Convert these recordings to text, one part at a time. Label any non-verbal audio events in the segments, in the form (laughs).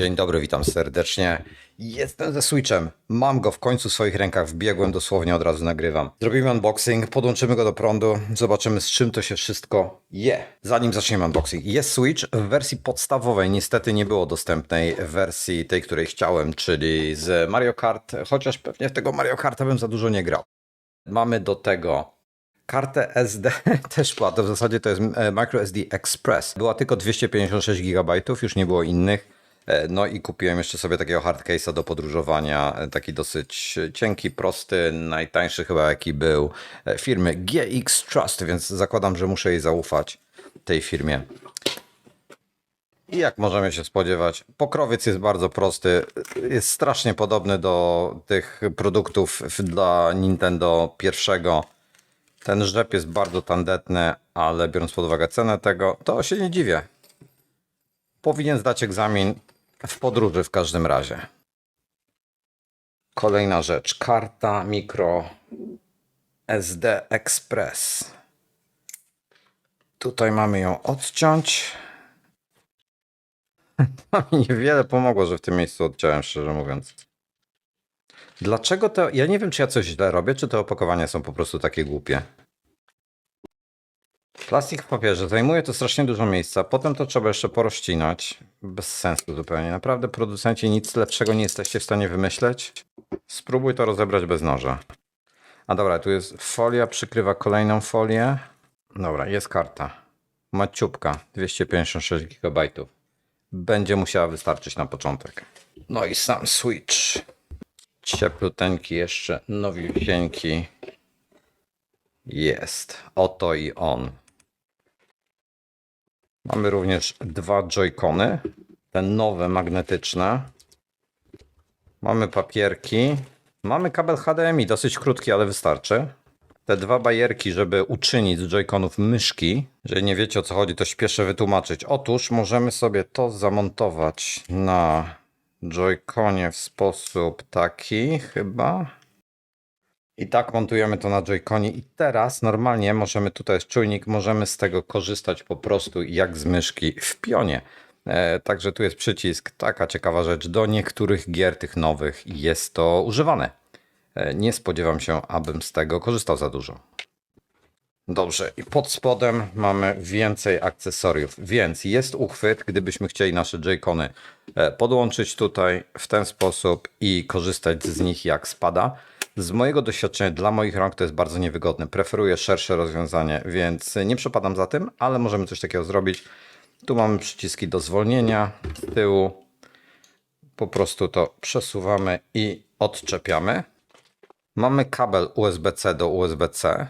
Dzień dobry, witam serdecznie. Jestem ze Switchem. Mam go w końcu w swoich rękach. Wbiegłem dosłownie, od razu nagrywam. Zrobimy unboxing, podłączymy go do prądu, zobaczymy z czym to się wszystko je. Zanim zaczniemy unboxing, jest Switch w wersji podstawowej. Niestety nie było dostępnej wersji tej, której chciałem, czyli z Mario Kart, chociaż pewnie w tego Mario Karta bym za dużo nie grał. Mamy do tego Kartę SD (laughs) też była, w zasadzie to jest e, microSD Express. Była tylko 256 GB, już nie było innych. E, No i kupiłem jeszcze sobie takiego hardcase'a do podróżowania, e, taki dosyć cienki, prosty, najtańszy chyba jaki był, e, firmy GX Trust, więc zakładam, że muszę jej zaufać, tej firmie. I jak możemy się spodziewać, pokrowiec jest bardzo prosty, jest strasznie podobny do tych produktów dla Nintendo pierwszego. Ten rzep jest bardzo tandetny, ale biorąc pod uwagę cenę tego, to się nie dziwię. Powinien zdać egzamin w podróży w każdym razie. Kolejna rzecz. Karta mikro SD Express. Tutaj mamy ją odciąć. (laughs) Mi niewiele pomogło, że w tym miejscu odciąłem, szczerze mówiąc. Dlaczego to. Ja nie wiem, czy ja coś źle robię, czy te opakowania są po prostu takie głupie. Plastik w papierze zajmuje to strasznie dużo miejsca, potem to trzeba jeszcze porozcinać. Bez sensu zupełnie. Naprawdę, producenci nic lepszego nie jesteście w stanie wymyśleć. Spróbuj to rozebrać bez noża. A dobra, tu jest folia, przykrywa kolejną folię. Dobra, jest karta. Maciupka, 256 GB. Będzie musiała wystarczyć na początek. No i sam Switch. Ciepluteńki jeszcze, nowiusieńki. Jest. Oto i on. Mamy również dwa joycony. Te nowe, magnetyczne. Mamy papierki. Mamy kabel HDMI, dosyć krótki, ale wystarczy. Te dwa bajerki, żeby uczynić z joyconów myszki. Jeżeli nie wiecie o co chodzi, to śpieszę wytłumaczyć. Otóż możemy sobie to zamontować na joyconie w sposób taki chyba. I tak montujemy to na joyconie i teraz normalnie możemy, tutaj jest czujnik, możemy z tego korzystać po prostu jak z myszki w pionie. E, także tu jest przycisk, taka ciekawa rzecz, do niektórych gier tych nowych jest to używane. E, nie spodziewam się, abym z tego korzystał za dużo. Dobrze, i pod spodem mamy więcej akcesoriów, więc jest uchwyt, gdybyśmy chcieli nasze J-Kony e, podłączyć tutaj w ten sposób i korzystać z nich jak spada. Z mojego doświadczenia dla moich rąk to jest bardzo niewygodne. Preferuję szersze rozwiązanie, więc nie przepadam za tym, ale możemy coś takiego zrobić. Tu mamy przyciski do zwolnienia z tyłu. Po prostu to przesuwamy i odczepiamy. Mamy kabel USB-C do USB-C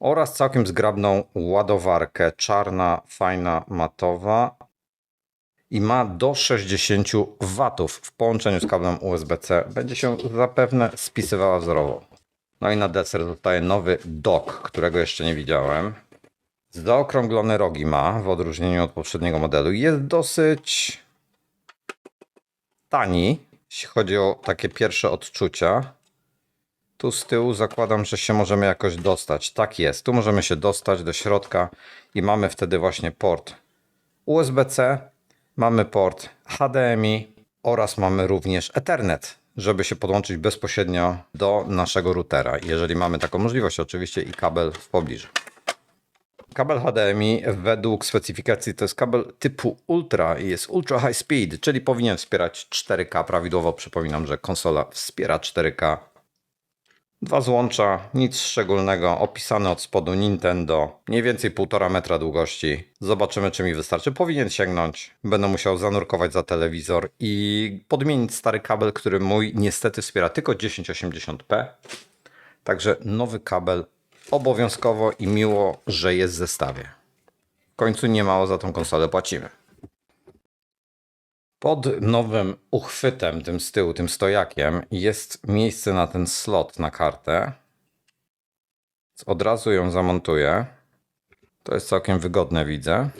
oraz całkiem zgrabną ładowarkę, czarna, fajna, matowa i ma do 60 W w połączeniu z kablem USB-C. Będzie się zapewne spisywała wzorowo. No i na deser zostaje nowy dock, którego jeszcze nie widziałem. Zaokrąglone rogi ma, w odróżnieniu od poprzedniego modelu. Jest dosyć tani, jeśli chodzi o takie pierwsze odczucia. Tu z tyłu zakładam, że się możemy jakoś dostać. Tak jest, tu możemy się dostać do środka i mamy wtedy właśnie port USB-C, mamy port HDMI oraz mamy również Ethernet, żeby się podłączyć bezpośrednio do naszego routera, jeżeli mamy taką możliwość oczywiście i kabel w pobliżu. Kabel HDMI według specyfikacji to jest kabel typu Ultra i jest Ultra High Speed, czyli powinien wspierać 4K prawidłowo. Przypominam, że konsola wspiera 4K Dwa złącza, nic szczególnego, opisane od spodu Nintendo, mniej więcej 1,5 metra długości. Zobaczymy, czy mi wystarczy. Powinien sięgnąć. Będę musiał zanurkować za telewizor i podmienić stary kabel, który mój niestety wspiera tylko 1080p. Także nowy kabel obowiązkowo i miło, że jest w zestawie. W końcu nie mało za tą konsolę płacimy. Pod nowym uchwytem, tym z tyłu, tym stojakiem, jest miejsce na ten slot na kartę. Od razu ją zamontuję. To jest całkiem wygodne, widzę.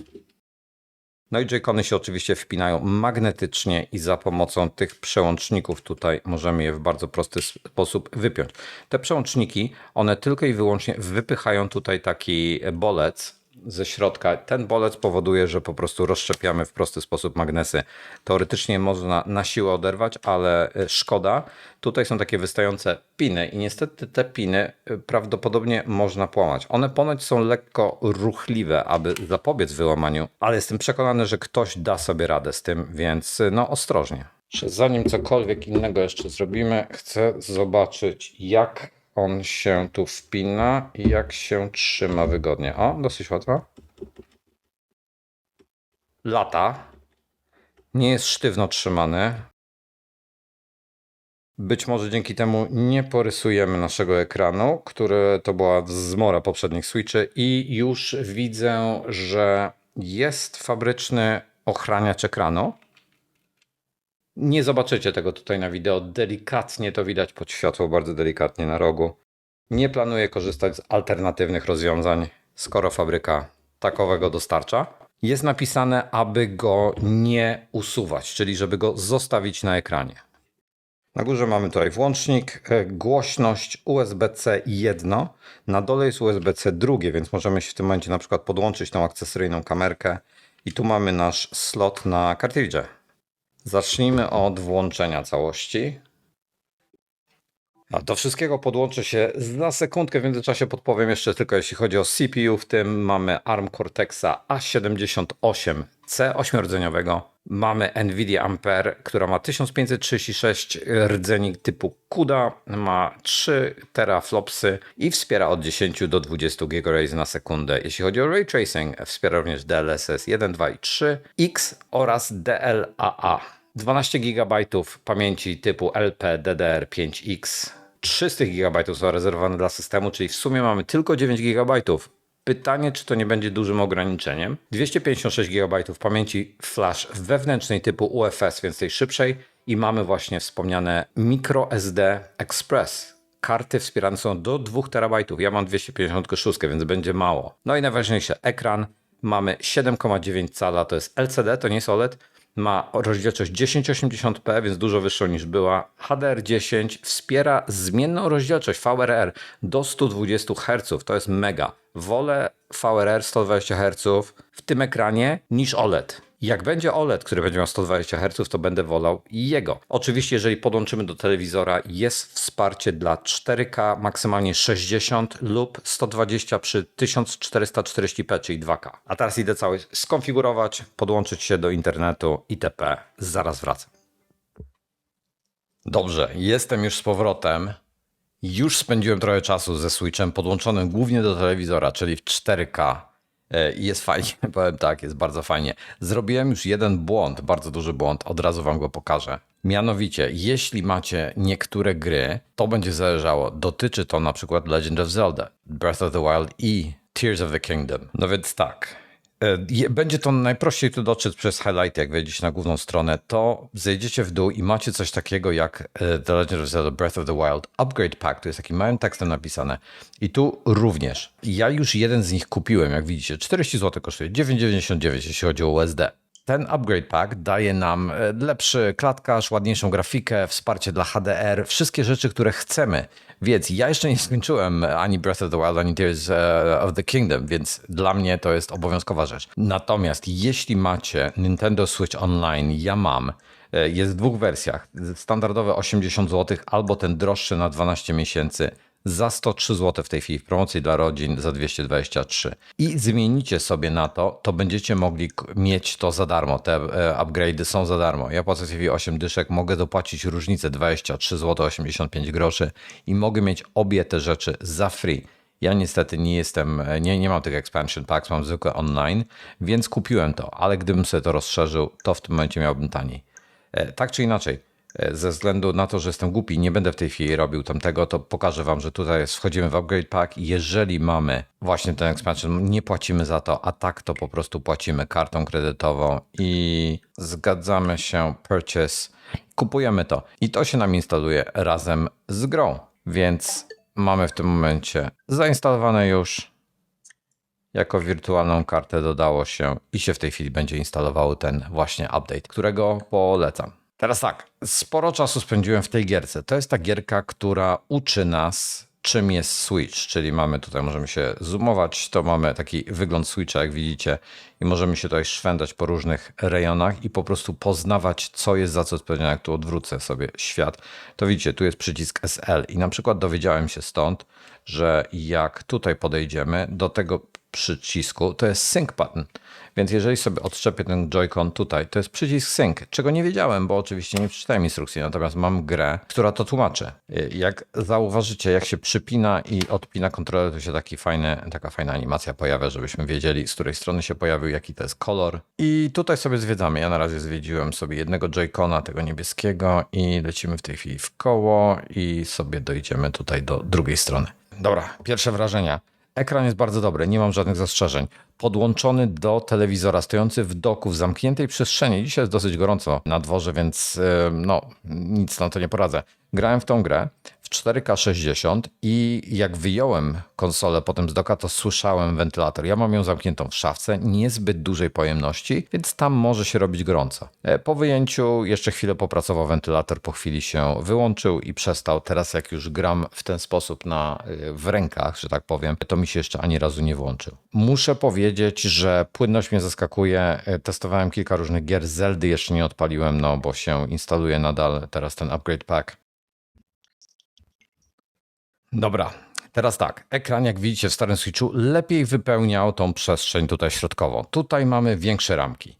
No i J-Kony się oczywiście wpinają magnetycznie i za pomocą tych przełączników tutaj możemy je w bardzo prosty sposób wypiąć. Te przełączniki, one tylko i wyłącznie wypychają tutaj taki bolec ze środka. Ten bolec powoduje, że po prostu rozszczepiamy w prosty sposób magnesy. Teoretycznie można na siłę oderwać, ale e, szkoda. Tutaj są takie wystające piny i niestety te piny e, prawdopodobnie można połamać. One ponoć są lekko ruchliwe, aby zapobiec wyłamaniu, ale jestem przekonany, że ktoś da sobie radę z tym, więc e, no ostrożnie. Zanim cokolwiek innego jeszcze zrobimy, chcę zobaczyć jak on się tu wpina i jak się trzyma wygodnie. O, dosyć łatwo. Lata. Nie jest sztywno trzymany. Być może dzięki temu nie porysujemy naszego ekranu, który to była zmora poprzednich switchy i już widzę, że jest fabryczny ochraniacz ekranu. Nie zobaczycie tego tutaj na wideo. Delikatnie to widać pod światło, bardzo delikatnie na rogu. Nie planuję korzystać z alternatywnych rozwiązań, skoro fabryka takowego dostarcza. Jest napisane, aby go nie usuwać, czyli żeby go zostawić na ekranie. Na górze mamy tutaj włącznik, e, głośność USB-C 1. Na dole jest USB-C drugie, więc możemy się w tym momencie na przykład podłączyć tą akcesoryjną kamerkę. I tu mamy nasz slot na kartridże. Zacznijmy od włączenia całości. A do wszystkiego podłączę się za sekundkę. W międzyczasie podpowiem jeszcze tylko, jeśli chodzi o CPU. W tym mamy ARM Cortexa A78C 8-rdzeniowego. Mamy Nvidia Ampere, która ma 1536 rdzeni typu CUDA, ma 3 teraflopsy i wspiera od 10 do 20 GHz na sekundę. Jeśli chodzi o ray tracing, wspiera również DLSS 1, 2 i 3, X oraz DLAA. 12 GB pamięci typu LPDDR5X. 300 GB są zarezerwowane dla systemu, czyli w sumie mamy tylko 9 GB. Pytanie, czy to nie będzie dużym ograniczeniem. 256 GB pamięci flash wewnętrznej typu UFS, więc tej szybszej. I mamy właśnie wspomniane microSD Express. Karty wspierane są do 2 TB. Ja mam 256, więc będzie mało. No i najważniejsze, ekran. Mamy 7,9 cala, to jest LCD, to nie jest OLED ma rozdzielczość 1080p, więc dużo wyższą niż była. HDR10 wspiera zmienną rozdzielczość VRR do 120 Hz. To jest mega. Wolę VRR 120 Hz w tym ekranie niż OLED. Jak będzie OLED, który będzie miał 120 Hz, to będę wolał jego. Oczywiście, jeżeli podłączymy do telewizora, jest wsparcie dla 4K, maksymalnie 60 lub 120 przy 1440p, czyli 2K. A teraz idę cały skonfigurować, podłączyć się do internetu itp. Zaraz wracam. Dobrze, jestem już z powrotem. Już spędziłem trochę czasu ze Switchem podłączonym głównie do telewizora, czyli w 4K. E, I jest fajnie, (laughs) powiem tak, jest bardzo fajnie. Zrobiłem już jeden błąd, bardzo duży błąd, od razu wam go pokażę. Mianowicie, jeśli macie niektóre gry, to będzie zależało. Dotyczy to na przykład Legend of Zelda, Breath of the Wild i Tears of the Kingdom. No więc tak. E, Będzie to najprościej tu dotrzeć przez highlighty, jak wejdziecie na główną stronę, to zejdziecie w dół i macie coś takiego jak The Legend of Zelda Breath of the Wild Upgrade Pack, to jest takim małym tekstem napisane. I tu również. Ja już jeden z nich kupiłem, jak widzicie, 40 zł kosztuje, 9,99 jeśli chodzi o USD. Ten upgrade pack daje nam e, lepszy klatkarz, ładniejszą grafikę, wsparcie dla HDR, wszystkie rzeczy, które chcemy. Więc ja jeszcze nie skończyłem ani Breath of the Wild, ani Tears e, of the Kingdom, więc dla mnie to jest obowiązkowa rzecz. Natomiast jeśli macie Nintendo Switch Online, ja mam, e, jest w dwóch wersjach. Standardowe 80 zł albo ten droższy na 12 miesięcy za 103 zł w tej chwili w promocji dla rodzin za 223 i zmienicie sobie na to, to będziecie mogli mieć to za darmo. Te e, upgrade'y są za darmo. Ja płacę w tej chwili 8 dyszek, mogę dopłacić różnicę 23 zł 85 groszy i mogę mieć obie te rzeczy za free. Ja niestety nie jestem, e, nie, nie mam tych expansion packs, mam zwykłe online, więc kupiłem to, ale gdybym sobie to rozszerzył, to w tym momencie miałbym taniej. E, Tak czy inaczej, ze względu na to, że jestem głupi, nie będę w tej chwili robił tamtego, to pokażę wam, że tutaj wchodzimy w upgrade pack i jeżeli mamy właśnie ten expansion, nie płacimy za to, a tak to po prostu płacimy kartą kredytową i zgadzamy się purchase, kupujemy to i to się nam instaluje razem z grą, więc mamy w tym momencie zainstalowane już jako wirtualną kartę dodało się i się w tej chwili będzie instalował ten właśnie update, którego polecam. Teraz tak, sporo czasu spędziłem w tej gierce. To jest ta gierka, która uczy nas czym jest switch, czyli mamy tutaj, możemy się zoomować, to mamy taki wygląd switcha, jak widzicie, i możemy się tutaj szwendać po różnych rejonach i po prostu poznawać, co jest za co odpowiedzialne. Jak tu odwrócę sobie świat, to widzicie, tu jest przycisk SL i na przykład dowiedziałem się stąd, że jak tutaj podejdziemy do tego przycisku, to jest sync button. Więc jeżeli sobie odszczepię ten Joy-Con tutaj, to jest przycisk sync, czego nie wiedziałem, bo oczywiście nie przeczytałem instrukcji, natomiast mam grę, która to tłumaczy. Jak zauważycie, jak się przypina i odpina kontroler, to się taki fajny, taka fajna animacja pojawia, żebyśmy wiedzieli, z której strony się pojawił, jaki to jest kolor. I tutaj sobie zwiedzamy. Ja na razie zwiedziłem sobie jednego Joy-Cona, tego niebieskiego i lecimy w tej chwili w koło i sobie dojdziemy tutaj do drugiej strony. Dobra, pierwsze wrażenia. Ekran jest bardzo dobry, nie mam żadnych zastrzeżeń. Podłączony do telewizora, stojący w doku, w zamkniętej przestrzeni. Dzisiaj jest dosyć gorąco na dworze, więc yy, no, nic na to nie poradzę. Grałem w tą grę w 4K 60 i jak wyjąłem konsolę potem z doka, to słyszałem wentylator. Ja mam ją zamkniętą w szafce, niezbyt dużej pojemności, więc tam może się robić gorąco. E, Po wyjęciu jeszcze chwilę popracował wentylator, po chwili się wyłączył i przestał. Teraz jak już gram w ten sposób na, e, w rękach, że tak powiem, to mi się jeszcze ani razu nie włączył. Muszę powiedzieć, że płynność mnie zaskakuje. E, Testowałem kilka różnych gier, Zeldy jeszcze nie odpaliłem, no bo się instaluje nadal teraz ten upgrade pack. Dobra, teraz tak. Ekran, jak widzicie w starym Switchu, lepiej wypełniał tą przestrzeń tutaj środkową. Tutaj mamy większe ramki.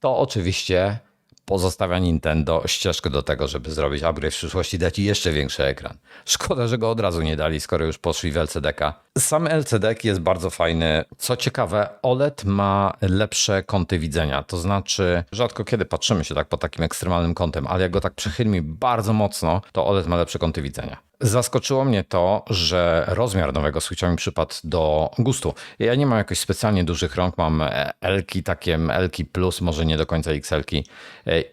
To oczywiście pozostawia Nintendo ścieżkę do tego, żeby zrobić upgrade w przyszłości, dać jeszcze większy ekran. Szkoda, że go od razu nie dali, skoro już poszli w LCD-ka. Sam LCD jest bardzo fajny. Co ciekawe, OLED ma lepsze kąty widzenia. To znaczy, rzadko kiedy patrzymy się tak pod takim ekstremalnym kątem, ale jak go tak przychylmi bardzo mocno, to OLED ma lepsze kąty widzenia. Zaskoczyło mnie to, że rozmiar nowego Switcha mi przypadł do gustu. Ja nie mam jakoś specjalnie dużych rąk, mam L-ki, takie L-ki plus, może nie do końca XL-ki.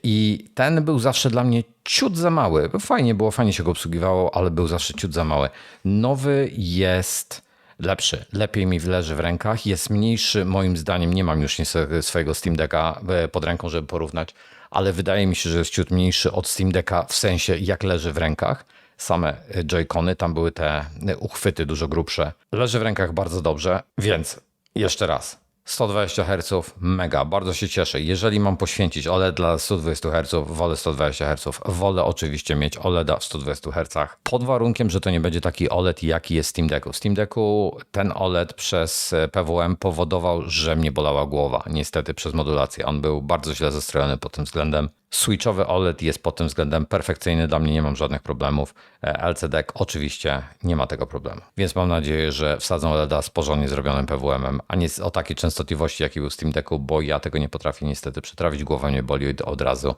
I ten był zawsze dla mnie ciut za mały. Fajnie było, fajnie się go obsługiwało, ale był zawsze ciut za mały. Nowy jest lepszy, lepiej mi leży w rękach, jest mniejszy moim zdaniem, nie mam już swojego Steam Decka pod ręką, żeby porównać, ale wydaje mi się, że jest ciut mniejszy od Steam Decka w sensie jak leży w rękach same Joy-Cony, tam były te uchwyty dużo grubsze. Leży w rękach bardzo dobrze, więc jeszcze raz. 120 Hz, mega, bardzo się cieszę. Jeżeli mam poświęcić OLED dla 120 Hz, wolę 120 Hz. Wolę oczywiście mieć OLEDa w 120 Hz. Pod warunkiem, że to nie będzie taki OLED, jaki jest w Steam Decku. W Steam Decku ten OLED przez PWM powodował, że mnie bolała głowa. Niestety przez modulację. On był bardzo źle zestrojony pod tym względem. Switchowy OLED jest pod tym względem perfekcyjny, dla mnie nie mam żadnych problemów. LCD oczywiście nie ma tego problemu. Więc mam nadzieję, że wsadzą OLEDa z porządnie zrobionym PWM-em, a nie o takiej częstotliwości, jaki był w Steam Decku, bo ja tego nie potrafię niestety przetrawić, głowa mnie boli od razu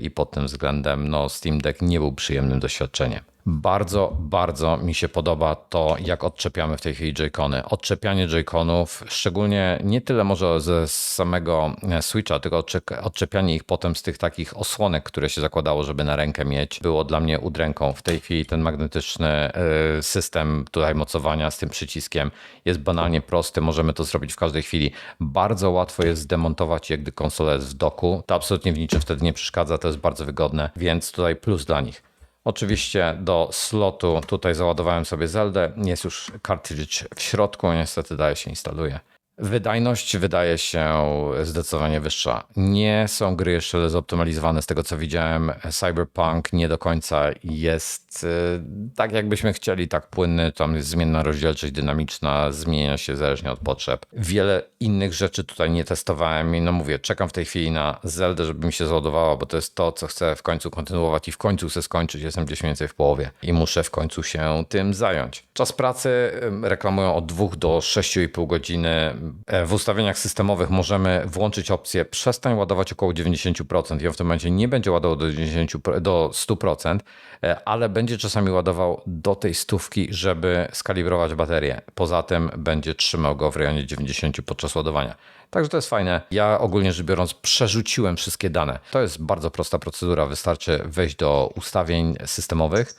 i pod tym względem no, Steam Deck nie był przyjemnym doświadczeniem. Bardzo, bardzo mi się podoba to, jak odczepiamy w tej chwili Joy-Cony. Odczepianie Joy-Conów, szczególnie nie tyle może ze samego Switcha, tylko odczepianie ich potem z tych takich osłonek, które się zakładało, żeby na rękę mieć, było dla mnie udręką. W tej chwili ten magnetyczny system tutaj mocowania z tym przyciskiem jest banalnie prosty, możemy to zrobić w każdej chwili. Bardzo łatwo jest zdemontować je, gdy konsola jest w doku. To absolutnie w niczym wtedy nie przeszkadza, to jest bardzo wygodne, więc tutaj plus dla nich. Oczywiście do slotu tutaj załadowałem sobie Zeldę. Jest już cartridge w środku, niestety daje się instaluje. Wydajność wydaje się zdecydowanie wyższa. Nie są gry jeszcze zoptymalizowane z tego co widziałem. Cyberpunk nie do końca jest tak jakbyśmy chcieli, tak płynny. Tam jest zmienna rozdzielczość dynamiczna, zmienia się zależnie od potrzeb. Wiele innych rzeczy tutaj nie testowałem i no mówię, czekam w tej chwili na Zeldę, żeby mi się załadowała, bo to jest to, co chcę w końcu kontynuować i w końcu chcę skończyć. Jestem gdzieś mniej więcej w połowie i muszę w końcu się tym zająć. Czas pracy reklamują od 2 do 6,5 godziny w ustawieniach systemowych możemy włączyć opcję przestań ładować około 90% i on w tym momencie nie będzie ładował do, 90, do 100%, ale będzie czasami ładował do tej stówki, żeby skalibrować baterię. Poza tym będzie trzymał go w rejonie 90 podczas ładowania. Także to jest fajne. Ja ogólnie rzecz biorąc przerzuciłem wszystkie dane. To jest bardzo prosta procedura. Wystarczy wejść do ustawień systemowych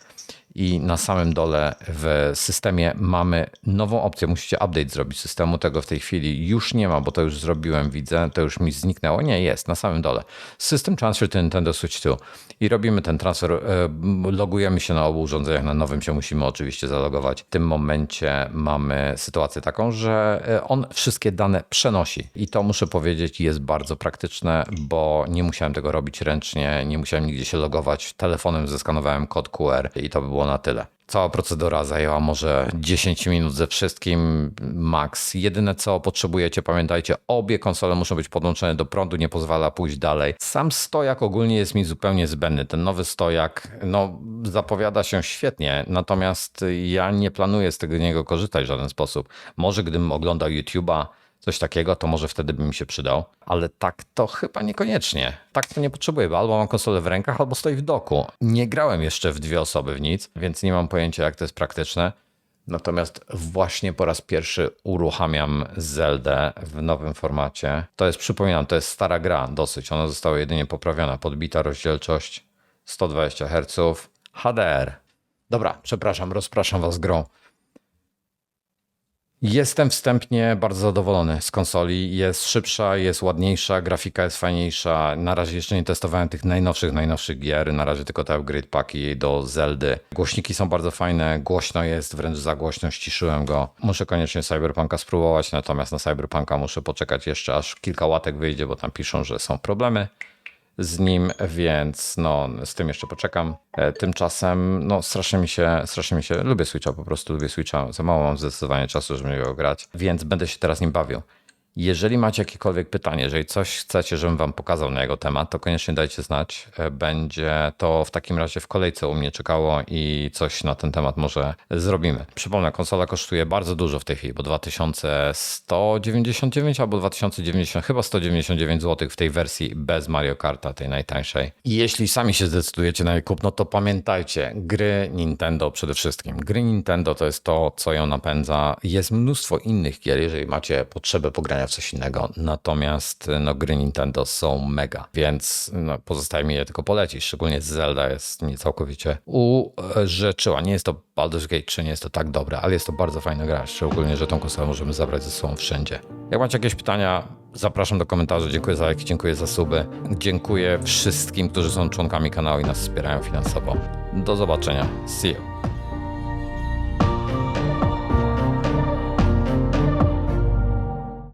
i na samym dole w systemie mamy nową opcję. Musicie update zrobić systemu. Tego w tej chwili już nie ma, bo to już zrobiłem, widzę. To już mi zniknęło. Nie, jest na samym dole. System Transfer to Nintendo Switch 2. I robimy ten transfer. e, Logujemy się na obu urządzeniach. Na nowym się musimy oczywiście zalogować. W tym momencie mamy sytuację taką, że e, on wszystkie dane przenosi. I to muszę powiedzieć jest bardzo praktyczne, bo nie musiałem tego robić ręcznie, nie musiałem nigdzie się logować. Telefonem zeskanowałem kod QR i to by było na tyle. Cała procedura zajęła może 10 minut ze wszystkim, max. Jedyne co potrzebujecie, pamiętajcie, obie konsole muszą być podłączone do prądu, nie pozwala pójść dalej. Sam stojak ogólnie jest mi zupełnie zbędny. Ten nowy stojak, no, zapowiada się świetnie, natomiast ja nie planuję z tego niego korzystać w żaden sposób. Może gdybym oglądał YouTube'a, coś takiego, to może wtedy by mi się przydał, ale tak to chyba niekoniecznie. Tak to nie potrzebuję, bo albo mam konsolę w rękach, albo stoi w doku. Nie grałem jeszcze w dwie osoby w nic, więc nie mam pojęcia, jak to jest praktyczne. Natomiast właśnie po raz pierwszy uruchamiam Zeldę w nowym formacie. To jest, przypominam, to jest stara gra dosyć. Ona została jedynie poprawiona. Podbita rozdzielczość 120 Hz, HDR. Dobra, przepraszam, rozpraszam was grą. Jestem wstępnie bardzo zadowolony z konsoli. Jest szybsza, jest ładniejsza, grafika jest fajniejsza. Na razie jeszcze nie testowałem tych najnowszych, najnowszych gier. Na razie tylko te upgrade paki do Zeldy. Głośniki są bardzo fajne, głośno jest, wręcz za głośno, ściszyłem go. Muszę koniecznie Cyberpunka spróbować, natomiast na Cyberpunka muszę poczekać jeszcze aż kilka łatek wyjdzie, bo tam piszą, że są problemy z nim, więc no, z tym jeszcze poczekam. E, Tymczasem, no, strasznie mi się, strasznie mi się, lubię Switcha, po prostu lubię Switcha, za mało mam zdecydowanie czasu, żeby go grać, więc będę się teraz nim bawił. Jeżeli macie jakiekolwiek pytanie, jeżeli coś chcecie, żebym wam pokazał na jego temat, to koniecznie dajcie znać. E, Będzie to w takim razie w kolejce u mnie czekało i coś na ten temat może zrobimy. Przypomnę, konsola kosztuje bardzo dużo w tej chwili, bo 2199 albo 2090, chyba 199 zł w tej wersji bez Mario Karta, tej najtańszej. I jeśli sami się zdecydujecie na jej kupno, to pamiętajcie, gry Nintendo przede wszystkim. Gry Nintendo to jest to, co ją napędza. Jest mnóstwo innych gier, jeżeli macie potrzebę pogrania coś innego. Natomiast no, gry Nintendo są mega, więc no, pozostaje mi je tylko polecić. Szczególnie Zelda jest mnie całkowicie urzeczyła. Nie jest to Baldur's Gate 3, nie jest to tak dobre, ale jest to bardzo fajna gra. Szczególnie, że tą konsolę możemy zabrać ze sobą wszędzie. Jak macie jakieś pytania, zapraszam do komentarzy. Dziękuję za lajki, dziękuję za suby. Dziękuję wszystkim, którzy są członkami kanału i nas wspierają finansowo. Do zobaczenia. See you.